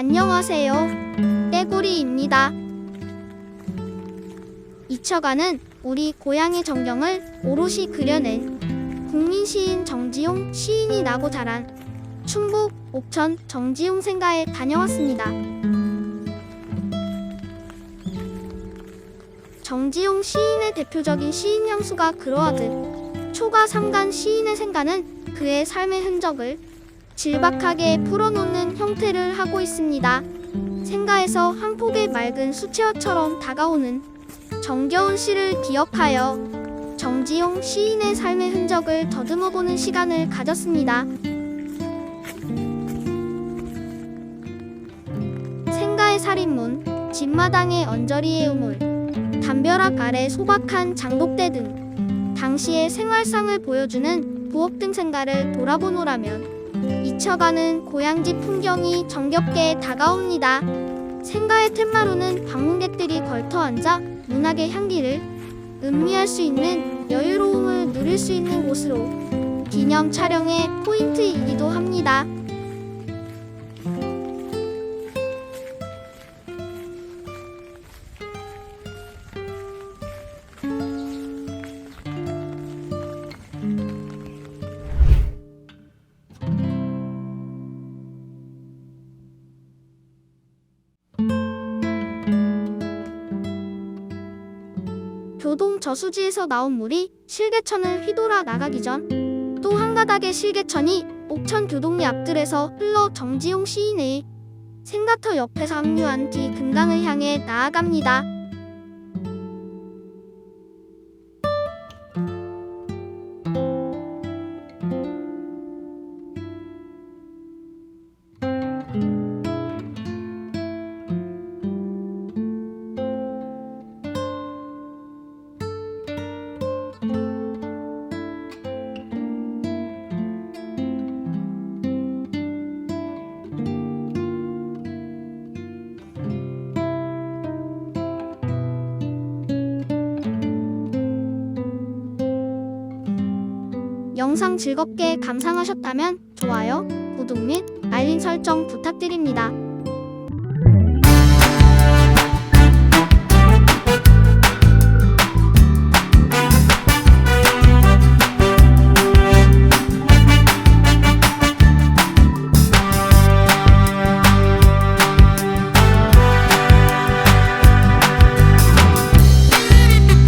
안녕하세요. 떼구리입니다. 이처가는 우리 고향의 전경을 오롯이 그려낸 국민 시인 정지용 시인이 나고 자란 충북 옥천 정지용 생가에 다녀왔습니다. 정지용 시인의 대표적인 시인 향수가 그러하듯 초가 삼간 시인의 생가는 그의 삶의 흔적을 질박하게 풀어놓는 형태를 하고 있습니다. 생가에서 한 폭의 맑은 수채화처럼 다가오는 정겨운 시를 기억하여 정지용 시인의 삶의 흔적을 더듬어보는 시간을 가졌습니다. 생가의 살인문, 집마당의 언저리의 우물, 담벼락 아래 소박한 장독대 등 당시의 생활상을 보여주는 부엌 등 생가를 돌아보노라면 잊혀가는 고향집 풍경이 정겹게 다가옵니다. 생가의 툇마루는 방문객들이 걸터 앉아 문학의 향기를 음미할 수 있는 여유로움을 누릴 수 있는 곳으로 기념 촬영의 포인트이기도 합니다. 교동 저수지에서 나온 물이 실개천을 휘돌아 나가기 전 또 한 가닥의 실개천이 옥천 교동리 앞들에서 흘러 정지용 시인의 생가터 옆에서 합류한 뒤 금강을 향해 나아갑니다. 영상 즐겁게 감상하셨다면 좋아요, 구독 및 알림 설정 부탁드립니다.